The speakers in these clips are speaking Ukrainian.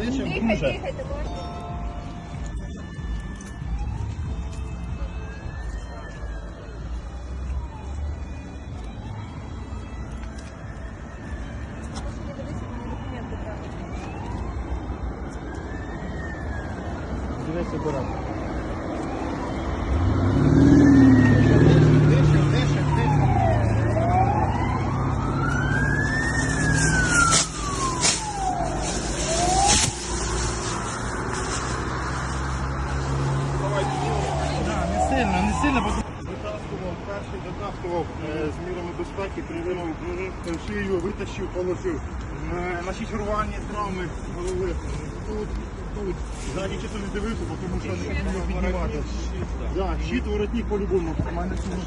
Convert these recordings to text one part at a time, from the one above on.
Дихай, друже. дихайте, можна. Дивись акуратно. Дишем, дишем, дишем. Да, Не сильно, не сильно, бо витаскував, перший дотаскував е, з мірами безпеки, придумав шию, витащив, положив. Е, На шічурванні травми голови. Тут, тут. Ззаді чисто не дивився, бо тому що не хотів піднімати. Да, щит, воротник по-любому. У мене цього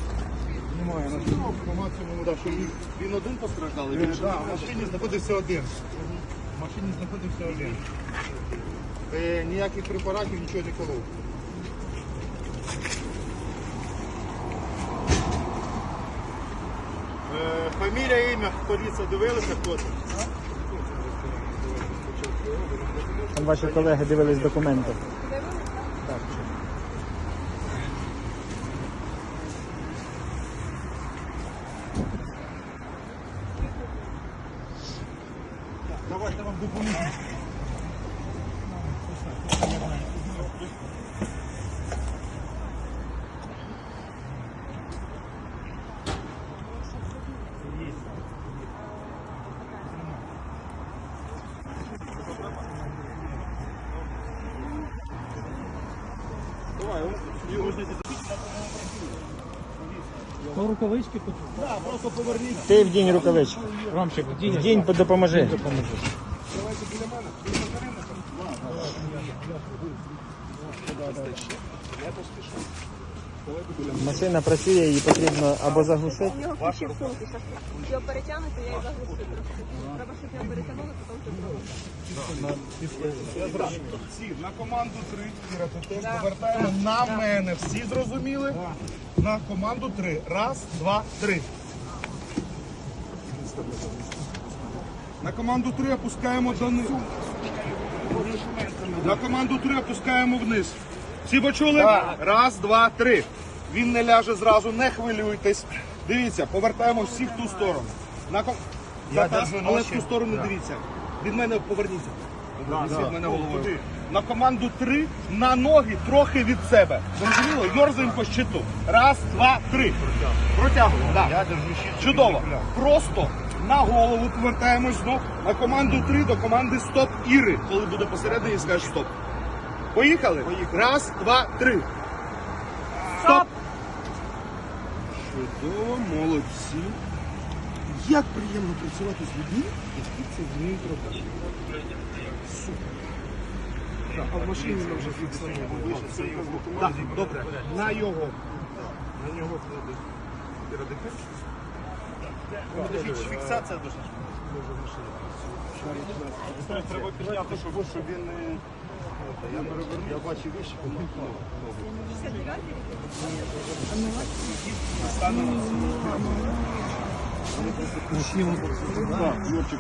немає. На максимуму, да, що він, Він один постраждав, Е, да, в машині знаходився один. В машині знаходився один. Е, ніяких препаратів, нічого не колов. Фамілія, ім'я, поліція дивилися, хто це? Там ваші колеги дивились документи. Давайте вам допоможу. Ну, рукавички тут. Да, просто поверніть. Ти вдінь рукавички. Ромчик, дінь. Вдінь, допоможи. Машина працює, її потрібно або заглушити. У нього ключі в сумці. Його перетягнути, я його заглушу трошки. Треба, щоб його перетягнули, потім зробити. Всі на команду 3. Кіра, ти теж повертаємо на мене. Всі зрозуміли? На команду 3. Раз, два, три. На команду 3 опускаємо донизу. На команду 3 опускаємо вниз. Всі почули? Раз, два, три. Він не ляже зразу, не хвилюйтесь. Дивіться, повертаємо всіх в ту сторону. На. Я Та- але в ту сторону дивіться. Від мене поверніться. Поверніться від мене головою. На команду 3 на ноги трохи від себе. Зрозуміло? Йорзаємо по щиту. Раз, два, три. Протягуємо. Да. Я держу щит. Чудово. Просто на голову повертаємось знов на команду 3 до команди Стоп Іри. Коли буде посередині, скажеш стоп. Поїхали? Раз, два, три. Стоп! Чудово, молодці. Як приємно працювати з людьми, які це вміють робити. Супер. Так, а в машині ми вже фіксуємо. Так, добре. На його. На нього клади. Фіксація дуже. Треба підняти, щоб, він не... Я, переверну. я бачу вещи, Так, Юрчик,